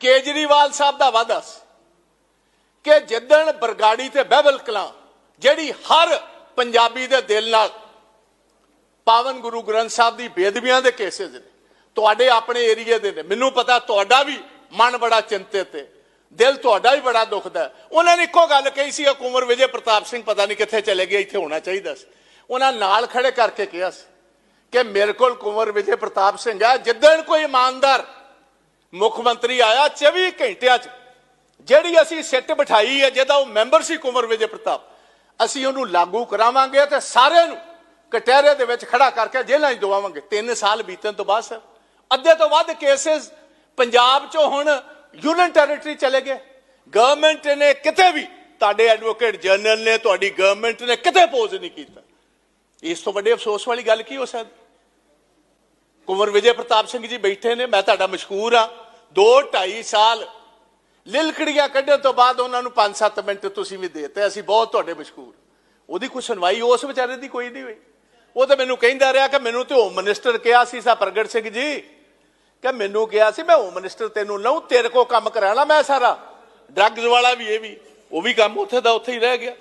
ਕੇਜਰੀਵਾਲ ਸਾਹਿਬ ਦਾ ਵਾਅਦਾ ਸੀ ਕਿ ਜਿੱਦਣ ਬਰਗਾੜੀ ਤੇ ਬਹਿਬਲ ਕਲਾਂ, ਜਿਹੜੀ ਹਰ ਪੰਜਾਬੀ ਦੇ ਦਿਲ ਨਾਲ ਪਾਵਨ ਗੁਰੂ ਗ੍ਰੰਥ ਸਾਹਿਬ ਦੀ ਬੇਦਬੀਆਂ ਦੇ ਕੇਸਿਸ ਨੇ, ਤੁਹਾਡੇ ਆਪਣੇ ਏਰੀਏ ਦੇ ਨੇ, ਮੈਨੂੰ ਪਤਾ ਤੁਹਾਡਾ ਵੀ ਮਨ ਬੜਾ ਚਿੰਤਿਤ ਹੈ ਦਿਲ ਤੁਹਾਡਾ ਵੀ ਬੜਾ ਦੁਖਦਾ ਹੈ। ਉਹਨਾਂ ਨੇ ਇੱਕੋ ਗੱਲ ਕਹੀ ਸੀ ਕਿ ਕੁੰਵਰ ਵਿਜੇ ਪ੍ਰਤਾਪ ਸਿੰਘ ਪਤਾ ਨਹੀਂ ਕਿੱਥੇ ਚਲੇ ਗਏ, ਇੱਥੇ ਹੋਣਾ ਚਾਹੀਦਾ ਸੀ ਉਹਨਾਂ ਨਾਲ ਖੜੇ ਕਰਕੇ ਕਿਹਾ ਸੀ ਕਿ ਮੇਰੇ ਕੋਲ ਕੁੰਵਰ ਵਿਜੇ ਪ੍ਰਤਾਪ ਸਿੰਘ ਆ, ਜਿੱਦਣ ਕੋਈ ਇਮਾਨਦਾਰ ਮੁੱਖ ਮੰਤਰੀ ਆਇਆ 24 ਘੰਟਿਆਂ 'ਚ। ਜਿਹੜੀ ਅਸੀਂ ਸਿੱਟ ਬਿਠਾਈ ਹੈ, ਜਿਹਦਾ ਉਹ ਮੈਂਬਰ ਸੀ ਕੁੰਵਰ ਵਿਜੇ ਪ੍ਰਤਾਪ, ਅਸੀਂ ਉਹਨੂੰ ਲਾਗੂ ਕਰਾਵਾਂਗੇ ਤੇ ਸਾਰਿਆਂ ਨੂੰ ਕਟਹਿਰੇ ਦੇ ਵਿੱਚ ਖੜਾ ਕਰਕੇ ਜੇਲ੍ਹਾਂ 'ਚ ਦਵਾਵਾਂਗੇ। 3 ਸਾਲ ਬੀਤਣ ਤੋਂ ਬਾਅਦ, ਸਰ। ਅੱਧੇ ਤੋਂ ਵੱਧ ਕੇਸਿਸ ਪੰਜਾਬ 'ਚੋਂ ਹੁਣ ਯੂਨੀਅਨ ਟੈਰੀਟਰੀ ਚਲੇ ਗਏ। ਗਵਰਨਮੈਂਟ ਨੇ ਕਿਤੇ ਵੀ, ਤੁਹਾਡੇ ਐਡਵੋਕੇਟ ਜਨਰਲ ਨੇ, ਤੁਹਾਡੀ ਗਵਰਨਮੈਂਟ ਨੇ ਕਿਤੇ ਪੋਜ਼ ਨਹੀਂ ਕੀਤਾ। ਇਸ ਤੋਂ ਵੱਡੇ ਅਫਸੋਸ ਵਾਲੀ ਗੱਲ ਕੀ ਹੋ ਸਕਦੀ? ਕੁੰਵਰ ਵਿਜੇ ਪ੍ਰਤਾਪ ਸਿੰਘ ਜੀ ਬੈਠੇ ਨੇ, ਮੈਂ ਤੁਹਾਡਾ ਮਸ਼ਕੂਰ ਆ 2 2.5 ਸਾਲ ਲਿਲਕੜੀਆਂ ਕੱਢਣ ਤੋਂ ਬਾਅਦ ਉਹਨਾਂ ਨੂੰ 5-7 ਮਿੰਟ ਤੁਸੀਂ ਵੀ ਦੇਤੇ, ਅਸੀਂ ਬਹੁਤ ਤੁਹਾਡੇ ਮਸ਼ਕੂਰ ਉਹਦੀ ਕੋਈ ਸੁਣਵਾਈ ਉਸ ਵਿਚਾਰੇ ਦੀ ਕੋਈ ਨਹੀਂ ਹੋਈ। ਉਹ ਤਾਂ ਮੈਨੂੰ ਕਹਿੰਦਾ ਰਿਹਾ ਕਿ ਮੈਨੂੰ ਤੇ ਹੋਮ ਮਿਨਿਸਟਰ ਕਿਹਾ ਸੀ, ਸਾ ਪ੍ਰਗਟ ਸਿੰਘ ਜੀ, ਕਿ ਮੈਨੂੰ ਕਿਹਾ ਸੀ, ਮੈਂ ਹੋਮ ਮਿਨਿਸਟਰ ਤੈਨੂੰ ਲਊ, ਤੇਰੇ ਕੋ ਕੰਮ ਕਰਾਣਾ ਮੈਂ ਸਾਰਾ। ਡਰੱਗਸ ਵਾਲਾ ਵੀ ਇਹ ਵੀ, ਉਹ ਵੀ ਕੰਮ ਉੱਥੇ ਦਾ ਉੱਥੇ ਹੀ ਰਹਿ ਗਿਆ।